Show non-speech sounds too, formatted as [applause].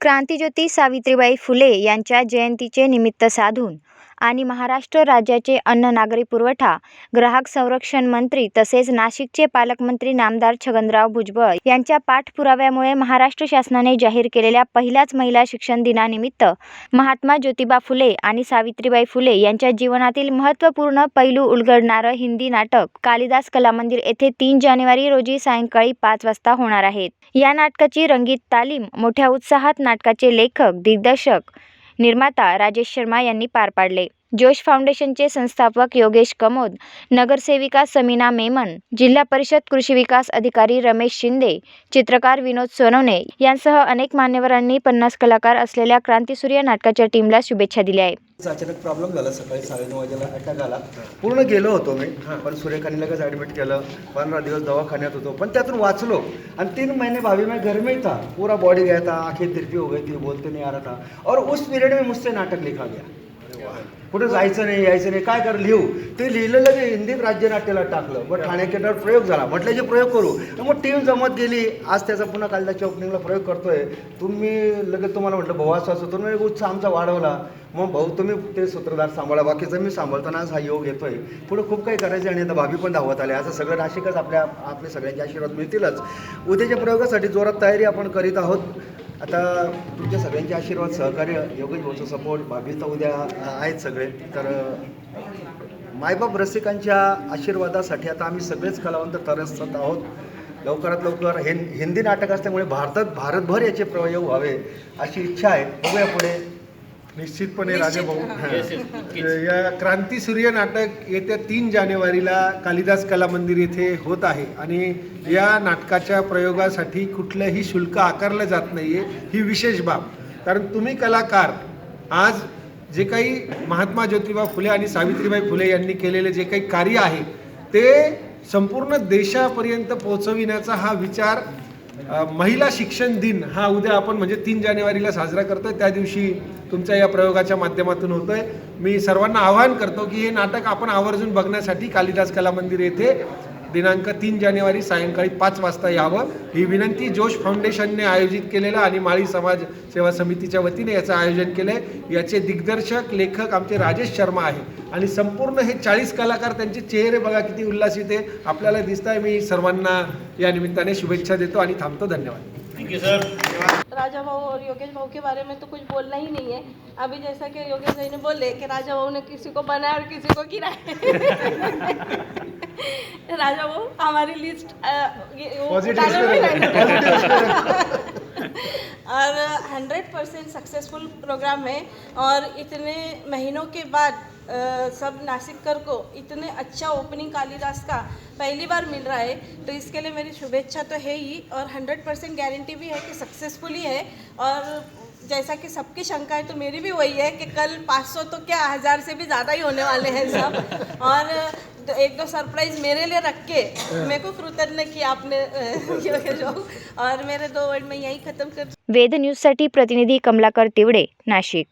क्रांतीज्योती सावित्रीबाई फुले यांच्या जयंतीचे निमित्त साधून आणि महाराष्ट्र राज्याचे अन्न नागरी पुरवठा ग्राहक संरक्षण मंत्री तसेच नाशिकचे पालकमंत्री नामदार छगनराव भुजबळ यांच्या पाठपुराव्यामुळे महाराष्ट्र शासनाने जाहीर केलेल्या पहिल्याच महिला शिक्षण दिनानिमित्त महात्मा ज्योतिबा फुले आणि सावित्रीबाई फुले यांच्या जीवनातील महत्त्वपूर्ण पैलू उलगडणारं हिंदी नाटक कालिदास कलामंदिर येथे तीन जानेवारी रोजी सायंकाळी पाच वाजता होणार आहेत या नाटकाची रंगीत तालीम मोठ्या उत्साहात नाटकाचे लेखक दिग्दर्शक निर्माता राजेश शर्मा यांनी पार पाडले. जोश फाउंडेशनचे संस्थापक योगेश कमोद नगरसेविका समीना मेमन जिल्हा परिषद कृषी विकास अधिकारी रमेश शिंदे चित्रकार विनोद सोनवणे यांसह अनेक मान्यवरांनी पन्नास कलाकार असलेल्या क्रांतीसूर्य नाटकाच्या टीमला शुभेच्छा दिल्या आहेत. अचानक प्रॉब्लेम झाला. सकाळी साडेनऊ वाजेला अटॅक आला. पूर्ण गेलो होतो मी. पण लगेच ॲडमिट केलं. पंधरा दिवस दवाखान्यात होतो. पण त्यातून वाचलो. आणि तीन महीने भाभी मैं घर में था. पूरा बॉडी गया था. आंखें तिरपी हो गई थी. बोलते नहीं आ रहा था और उस पीरियड में मुझसे नाटक लिखा गया. कुठं जायचं नाही यायचं नाही काय कर लिहू. ते लिहिलं लगे हिंदीत राज्यनाट्याला टाकलं मग ठाणे केंद्रावर प्रयोग झाला. म्हटलं जे प्रयोग करू मग टीम जमत गेली. आज त्याचा पुन्हा कालदाच्या ओपनिंगला प्रयोग करतोय. तुम्ही लगेच तुम्हाला म्हटलं भाऊ असं असं तुम्ही उत्साह आमचा वाढवला. मग भाऊ तुम्ही ते सूत्रधार सांभाळा बाकीचं मी सांभाळताना आज हा योग येतोय. पुढे खूप काही करायचं आणि आता भाभी पण धावत आले असं सगळं नाशिकच आपल्या आपले सगळ्यांचे आशीर्वाद मिळतीलच. उद्याच्या प्रयोगासाठी जोरात तयारी आपण करीत आहोत. आता तुमच्या सगळ्यांचे आशीर्वाद सहकार्य योगेश भाऊचा सपोर्ट भाभी तर उद्या आहेत सगळे. तर मायबाप रसिकांच्या आशीर्वादासाठी आता आम्ही सगळेच कलावंत तरसत आहोत. लवकरात लवकर हे हिंदी नाटक असल्यामुळे भारतात भारतभर याचे प्रयोग व्हावे अशी इच्छा आहे. बघूया पुढे. निश्चितपणे राजाभाऊ. [laughs] या क्रांती सूर्य नाटक येत्या तीन जानेवारीला कालिदास कला मंदिर येथे होत आहे. आणि या नाटकाच्या प्रयोगासाठी कुठलंही शुल्क आकारलं जात नाहीये ही विशेष बाब. कारण तुम्ही कलाकार आज जे काही महात्मा ज्योतिबा फुले आणि सावित्रीबाई फुले यांनी केलेले जे काही कार्य आहे ते संपूर्ण देशापर्यंत पोहोचविण्याचा हा विचार महिला शिक्षण दिन हा उद्या आपण म्हणजे तीन जानेवारीला साजरा करतोय. त्या दिवशी तुमच्या या प्रयोगाच्या माध्यमातून होतोय. मी सर्वांना आवाहन करतो की हे नाटक आपण आवर्जून बघण्यासाठी कालिदास कला मंदिर येथे दिनांक तीन जानेवारी सायंकाळी पाच वाजता यावं. ही विनंती जोश फाउंडेशनने आयोजित केलेलं आणि माळी समाज सेवा समितीच्या वतीने याचं आयोजन केलं आहे याचे दिग्दर्शक लेखक आमचे राजेश शर्मा आहे. आणि संपूर्ण हे चाळीस कलाकार त्यांचे चेहरे बघा किती उल्हासित आहे. आपल्याला दिसत आहे मी सर्वांना या निमित्ताने शुभेच्छा देतो आणि थांबतो. धन्यवाद. राजा भाऊ और योगेश भाऊ के बारे में तो कुछ बोलना ही नहीं है. अभी जैसा कि योगेश भाई ने बोले कि राजा भाऊ ने किसी को बनाया और किसी को गिराया. राजा भाऊ हमारी लिस्ट और हंड्रेड परसेंट सक्सेसफुल प्रोग्राम है और इतने महीनों के बाद सब नासिककर को इतने अच्छा ओपनिंग कालिदास का पहली बार मिल रहा है तो इसके लिए मेरी शुभेच्छा तो है ही और हंड्रेड परसेंट गारंटी भी है कि सक्सेसफुल ही है और जैसा कि सबकी शंका है तो मेरी भी वही है कि कल 500 तो क्या हज़ार से भी ज़्यादा ही होने वाले हैं सब। और दो, एक दो सरप्राइज मेरे लिए रख के मेरे को कृतज्ञ किया आपने। [laughs] और मेरे दो वर्ड में यही ख़त्म कर वेद न्यूजसाठी प्रतिनिधी कमलाकर तिवडे नाशिक।